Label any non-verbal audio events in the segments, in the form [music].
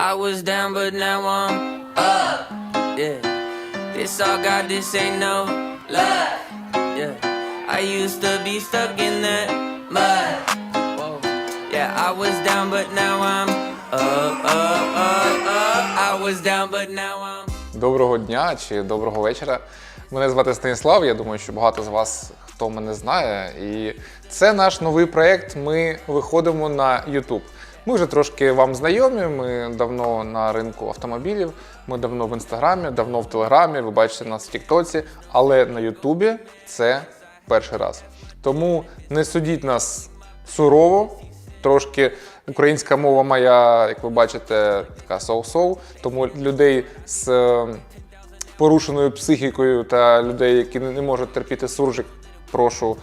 I was down, but now I'm up. Yeah. This all God, this ain't no love. Yeah. I used to be stuck in that mud. Whoa. Yeah, I was down, but now I'm up, up, up, up. I was down, but now I'm. Доброго дня чи доброго вечора. Мене звати Станіслав. Я думаю, що багато з вас хто мене знає. І це наш новий проєкт. Ми виходимо на YouTube. Ми вже трошки вам знайомі. Ми давно на ринку автомобілів. Ми давно в інстаграмі, давно в Телеграмі. Ви бачите нас в Тіктоці, але на Ютубі це перший раз. Тому не судіть нас сурово. Трошки українська мова моя, як ви бачите, така соу-соу. Тому людей з е, порушеною психікою та людей, які не можуть терпіти суржик, прошу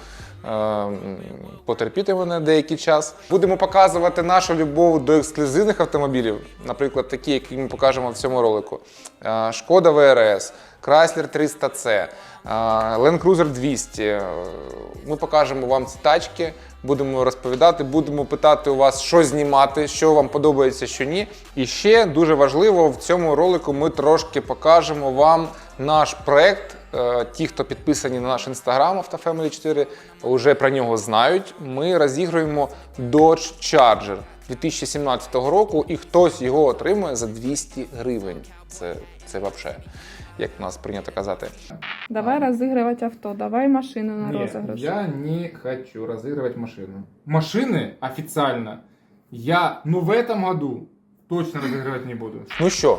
потерпіти мене деякий час. Будемо показувати нашу любов до ексклюзивних автомобілів, наприклад, такі, які ми покажемо в цьому ролику: Е, Шкода ВРС, Chrysler 300C, е, Land Cruiser 200. Е, Ми покажемо вам ці тачки, будемо розповідати, будемо питати у вас, що знімати, що вам подобається, що ні. І ще дуже важливо в цьому ролику ми трошки покажемо вам наш проект. Е, Ті, хто підписані на наш інстаграм Автофемелі 4, вже про нього знають. Ми розігруємо Dodge Charger 2017 року, і хтось його отримує за 200 гривень. Це, це взагалі, як у нас прийнято казати. Давай разыгрывать авто, давай машину на Нет, розыгрыш. я не хочу разыгрывать машину. Машины официально я, ну в этом году точно разыгрывать не буду. Ну що,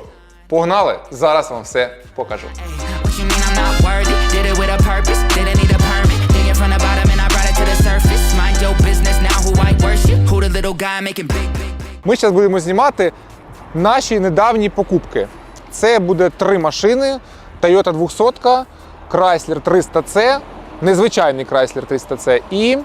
погнали? Зараз вам все покажу. You mean I'm not worthy? Did it with a purpose, didn't need a permit. Digging from the bottom and I brought it to the surface. Mind your business now, who I worship. Who the little guy making big, big, big. Ми зараз будемо знімати наші недавні покупки. Це буде три машини: Toyota 200, Chrysler 300C, незвичайний Chrysler 300C і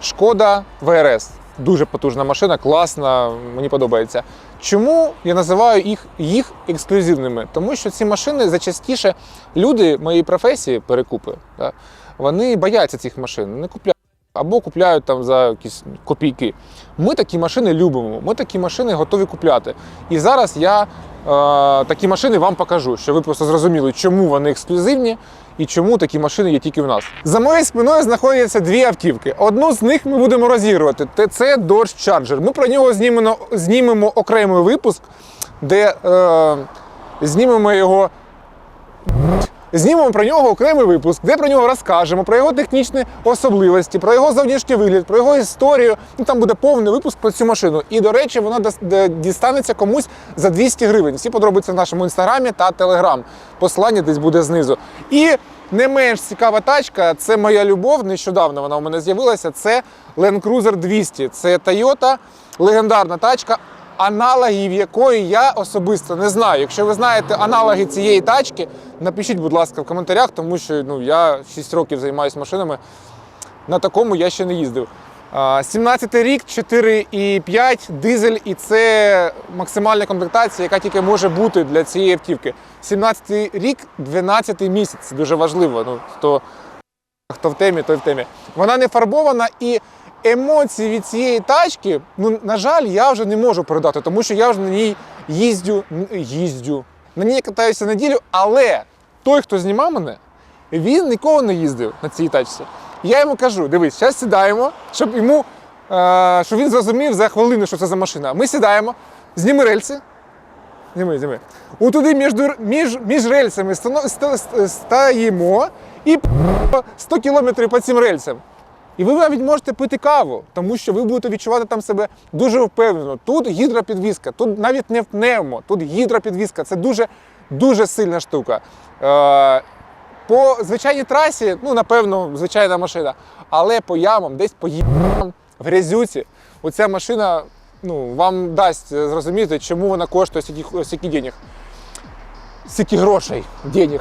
Шкода ВРС. Дуже потужна машина, класна, мені подобається. Чому я називаю їх, їх ексклюзивними? Тому що ці машини зачастіше люди моєї професії, перекупи, да, вони бояться цих машин, не купляють або купляють там за якісь копійки. Ми такі машини любимо, ми такі машини готові купляти. І зараз я такі машини вам покажу, щоб ви просто зрозуміли, чому вони ексклюзивні і чому такі машини є тільки в нас. За моєю спиною знаходяться дві автівки. Одну з них ми будемо розігрувати. Це Dodge Charger. Ми про нього знімемо, знімемо окремий випуск, де е, знімемо його Знімемо про нього окремий випуск, де про нього розкажемо, про його технічні особливості, про його зовнішній вигляд, про його історію. Ну там буде повний випуск про цю машину. І, до речі, вона дістанеться комусь за 200 гривень. Всі подробиці в нашому інстаграмі та телеграм. Посилання десь буде знизу. І не менш цікава тачка це моя любов. Нещодавно вона у мене з'явилася. Це Land Cruiser 200. Це Toyota, легендарна тачка аналогів якої я особисто не знаю. Якщо ви знаєте аналоги цієї тачки, напишіть, будь ласка, в коментарях, тому що ну, я 6 років займаюся машинами. На такому я ще не їздив. А, 17 рік, 4,5 дизель, і це максимальна комплектація, яка тільки може бути для цієї автівки. 17 рік, 12 місяць. Дуже важливо. Ну, хто, хто в темі, той в темі. Вона не фарбована і емоції від цієї тачки, ну, на жаль, я вже не можу передати, тому що я вже на ній їздю, їздю. На ній катаюся неділю, але той, хто знімав мене, він ніколи не їздив на цій тачці. Я йому кажу: дивись, зараз сідаємо, щоб йому, е, щоб він зрозумів за хвилину, що це за машина. Ми сідаємо, зніми рельси. Зніми, зніми. Отуди між, між, між рельсами стаємо і 100 кілометрів по цим рельсам. І ви навіть можете пити каву, тому що ви будете відчувати там себе дуже впевнено. Тут гідропідвізка, тут навіть не пневмо, тут гідропідвізка. Це дуже дуже сильна штука. Е, по звичайній трасі, ну напевно, звичайна машина, але по ямам, десь по ямам, в грязюці, оця машина ну, вам дасть зрозуміти, чому вона коштує стільки, стільки денег. Стільки грошей, денег.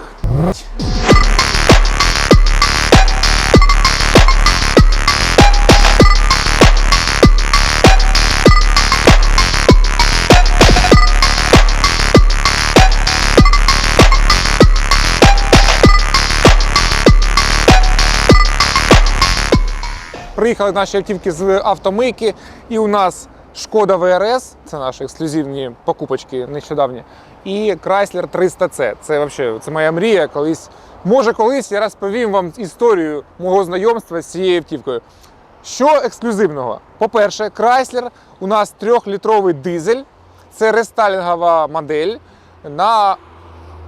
Приїхали наші автівки з автомийки, і у нас Шкода ВРС це наші ексклюзивні покупочки нещодавні. І Chrysler 300C. Це взагалі це моя мрія. Колись, може, колись я розповім вам історію мого знайомства з цією автівкою. Що ексклюзивного? По-перше, Chrysler у нас трьохлітровий дизель. Це рестайлінгова модель на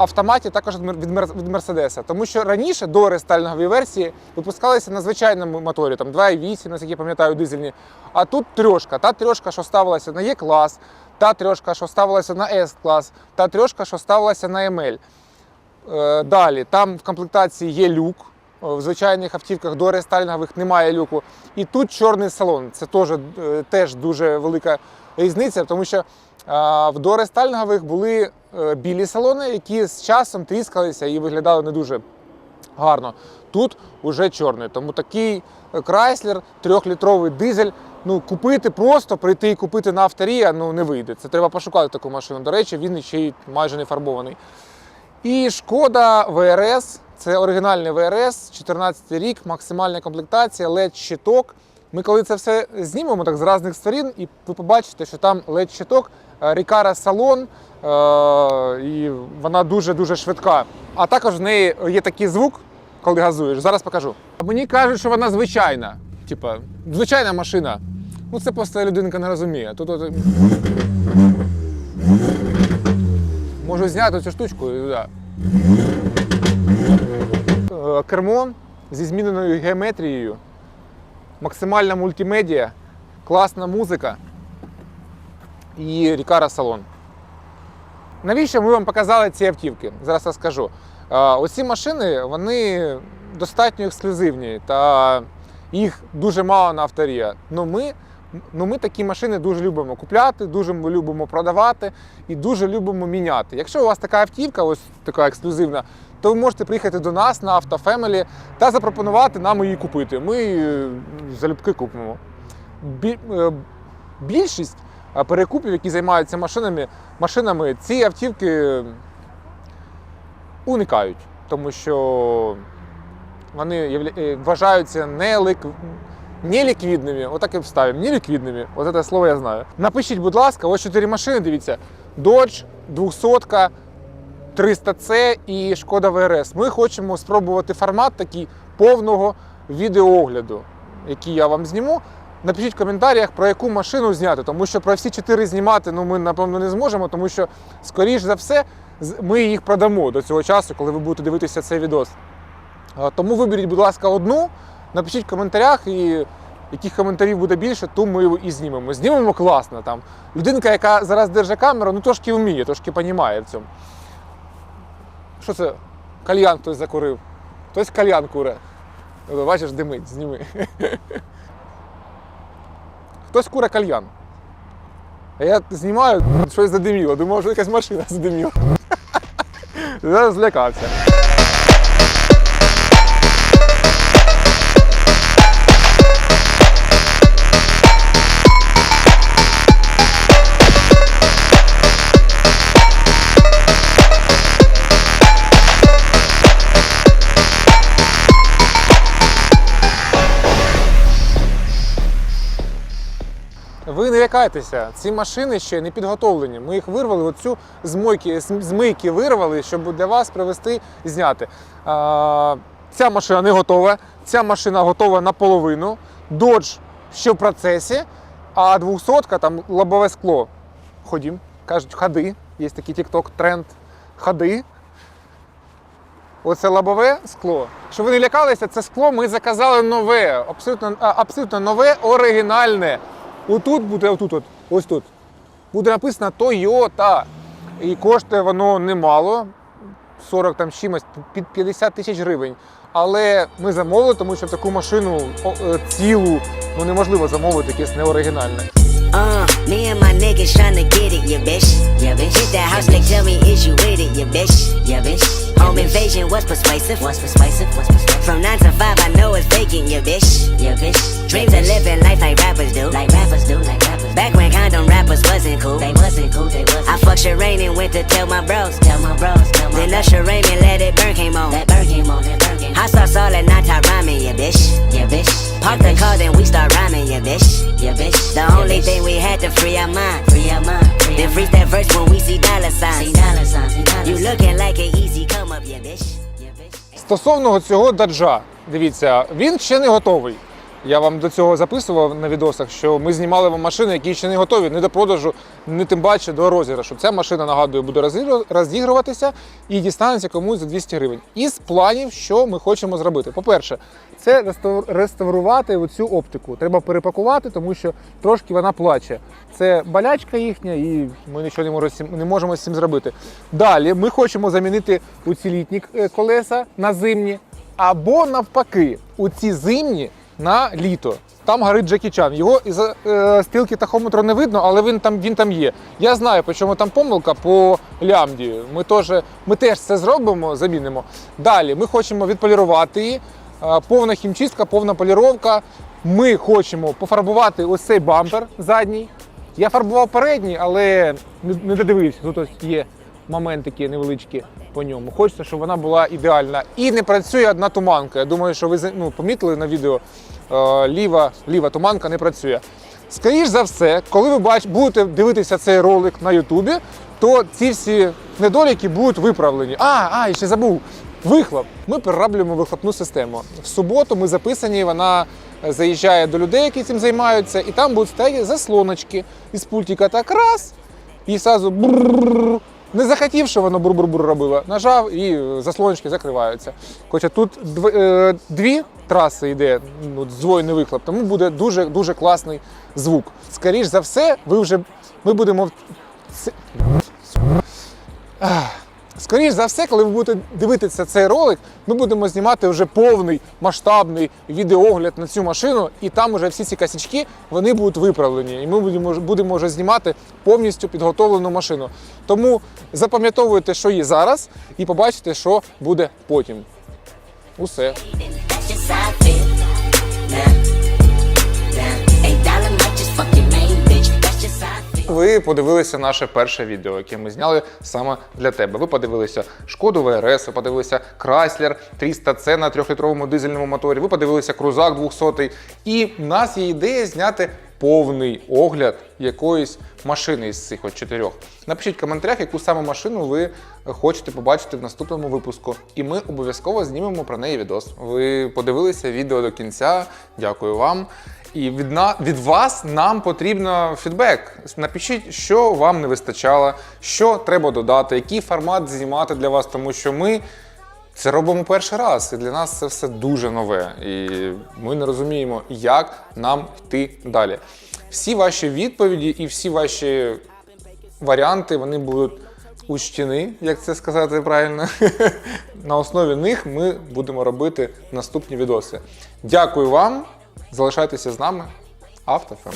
автоматі також від Мер- від Мер- від Мерседеса. Тому що раніше до рестайлінгової версії випускалися на звичайному моторі, там 2,8, наскільки я пам'ятаю, дизельні. А тут трьошка. Та трьошка, що ставилася на Е-клас, та трьошка, що ставилася на С-клас, та трьошка, що ставилася на МЛ. Е, Далі, там в комплектації є люк. Е, В звичайних автівках до рестайлінгових немає люку. І тут чорний салон. Це теж, е, теж дуже велика різниця, тому що в дорестайлінгових були білі салони, які з часом тріскалися і виглядали не дуже гарно. Тут уже чорний. Тому такий е, Chrysler, трьохлітровий дизель. Ну, купити просто, прийти і купити на авторія, ну не вийде. Це треба пошукати таку машину. До речі, він ще й майже не фарбований. І шкода ВРС, це оригінальний ВРС, 14 рік, максимальна комплектація, led щиток. Ми коли це все знімемо так з різних сторін, і ви побачите, що там led щиток, Рікара салон, е- і вона дуже-дуже швидка. А також в неї є такий звук, коли газуєш. Зараз покажу. Мені кажуть, що вона звичайна. Типа, звичайна машина. Ну це просто людинка не розуміє. Тут от... Можу зняти цю штучку і да. Е, Кермо зі зміненою геометрією, максимальна мультимедіа, класна музика і Рікара салон. Навіщо ми вам показали ці автівки? Зараз розкажу. Е, Оці машини вони достатньо ексклюзивні та їх дуже мало на авторія. Ну ми, ну ми такі машини дуже любимо купляти, дуже любимо продавати і дуже любимо міняти. Якщо у вас така автівка, ось така ексклюзивна, то ви можете приїхати до нас на Автофемелі та запропонувати нам її купити. Ми е, залюбки купимо. Е, більшість е, перекупів, які займаються машинами, машинами, ці автівки уникають, тому що вони вважаються неліквідними. Отак і вставимо. Неліквідними. Ось це слово я знаю. Напишіть, будь ласка, ось чотири машини, дивіться. Dodge, 200 300C і Шкода ВРС. Ми хочемо спробувати формат такий повного відеоогляду, який я вам зніму. Напишіть в коментарях, про яку машину зняти, тому що про всі чотири знімати ну, ми, напевно, не зможемо, тому що, скоріш за все, ми їх продамо до цього часу, коли ви будете дивитися цей відос. Тому виберіть, будь ласка, одну, напишіть в коментарях, і яких коментарів буде більше, то ми і знімемо. Знімемо класно. Там. Людинка, яка зараз держить камеру, ну трошки вміє, трошки розуміє в цьому. Що це? Кальян хтось закурив. Хтось кальян куре. Бачиш, димить, зніми. Хтось куре кальян. А я знімаю, щось задиміло. Думав, що якась машина задиміла. [laughs] Зараз злякався. Ви не лякайтеся, ці машини ще не підготовлені. Ми їх вирвали, оцю з мойки, з мийки вирвали, щоб для вас привезти і зняти. А, ця машина не готова, ця машина готова наполовину. Dodge ще в процесі, а 200 там лобове скло. Ходім, кажуть, ходи. Є такий TikTok тренд. Ходи. Оце лобове скло. Щоб ви не лякалися, це скло ми заказали нове, абсолютно, абсолютно нове, оригінальне. Отут буде, отут, от, ось тут. Буде написано Toyota. І коштує воно немало. 40 там чимось, під 50 тисяч гривень. Але ми замовили, тому що таку машину е, цілу ну, неможливо замовити, якесь неоригінальне. Uh, me and my niggas tryna get it, yeah, bitch. Yeah, bitch. Hit that house, they tell me, is you with it, yeah, bitch. Yeah, bitch. Home invasion was persuasive. Was persuasive. Was persuasive. From nine to five, I know it's vacant, yeah, bitch. Yeah, bitch. Dreams of living life like rappers do. Like rappers do. Like rappers. Back when condom rappers wasn't cool. They wasn't cool. They wasn't. I fuck Usher Rain and went to tell my bros. Tell my bros. Tell my then Usher Rain and let it burn came on. That burn came on. That burn came on. Sauce all that night time rhyming, yeah bitch. Yeah bitch. Park the car then we start rhyming, yeah bitch. Yeah bitch. The only thing we had to free our mind. Free our mind. Free Then freeze that verse when we see dollar signs. See dollar signs. See dollar you looking like an easy come up. Yeah bitch. Стосовно цього даджа, дивіться, він ще не готовий. Я вам до цього записував на відосах, що ми знімали вам машини, які ще не готові ні до продажу, ні тим паче до розіграшу. Ця машина, нагадую, буде розігру- розігруватися і дістанеться комусь за 200 гривень. Із планів, що ми хочемо зробити. По-перше, це реставр- реставрувати оцю оптику. Треба перепакувати, тому що трошки вона плаче. Це болячка їхня, і ми нічого не можемо, з цим- не можемо з цим зробити. Далі ми хочемо замінити у ці літні е, колеса на зимні, або навпаки, у ці зимні на літо. Там горить Джекі Чан. Його із е, стрілки тахометру не видно, але він там, він там є. Я знаю, по чому там помилка по лямді. Ми теж, ми теж це зробимо, замінимо. Далі ми хочемо відполірувати її. Е, повна хімчистка, повна поліровка. Ми хочемо пофарбувати ось цей бампер задній. Я фарбував передній, але не, додивився. Тут ось є моментики невеличкі по ньому. Хочеться, щоб вона була ідеальна. І не працює одна туманка. Я думаю, що ви ну, помітили на відео, ліва, ліва туманка не працює. Скоріш за все, коли ви бач, будете дивитися цей ролик на Ютубі, то ці всі недоліки будуть виправлені. А, а, і ще забув. Вихлоп. Ми перероблюємо вихлопну систему. В суботу ми записані, вона е, заїжджає до людей, які цим займаються, і там будуть стояти заслоночки із пультика так раз, і зразу. Не захотів, що воно бур-бур-бур робило. Нажав і е, заслоночки закриваються. Хоча тут е, дві траси йде, ну, здвоєний вихлоп, тому буде дуже дуже класний звук. Скоріш за все, ви вже ми будемо. Ах. Скоріш за все, коли ви будете дивитися цей ролик, ми будемо знімати вже повний масштабний відеоогляд на цю машину, і там вже всі ці косячки вони будуть виправлені. І ми будемо, будемо вже знімати повністю підготовлену машину. Тому запам'ятовуйте, що є зараз, і побачите, що буде потім. Усе. Ви подивилися наше перше відео, яке ми зняли саме для тебе. Ви подивилися Шкоду ВРС, ви подивилися Chrysler 300C на трьохлітровому дизельному моторі, ви подивилися Крузак 200 І в нас є ідея зняти повний огляд якоїсь машини із цих от чотирьох. Напишіть в коментарях, яку саме машину ви хочете побачити в наступному випуску. І ми обов'язково знімемо про неї відос. Ви подивилися відео до кінця. Дякую вам. І від, на, від вас нам потрібно фідбек. Напишіть, що вам не вистачало, що треба додати, який формат знімати для вас, тому що ми це робимо перший раз, і для нас це все дуже нове. І ми не розуміємо, як нам йти далі. Всі ваші відповіді і всі ваші варіанти вони будуть учтені, як це сказати правильно. [laughs] На основі них ми будемо робити наступні відоси. Дякую вам. Залишайтеся з нами. Автофем.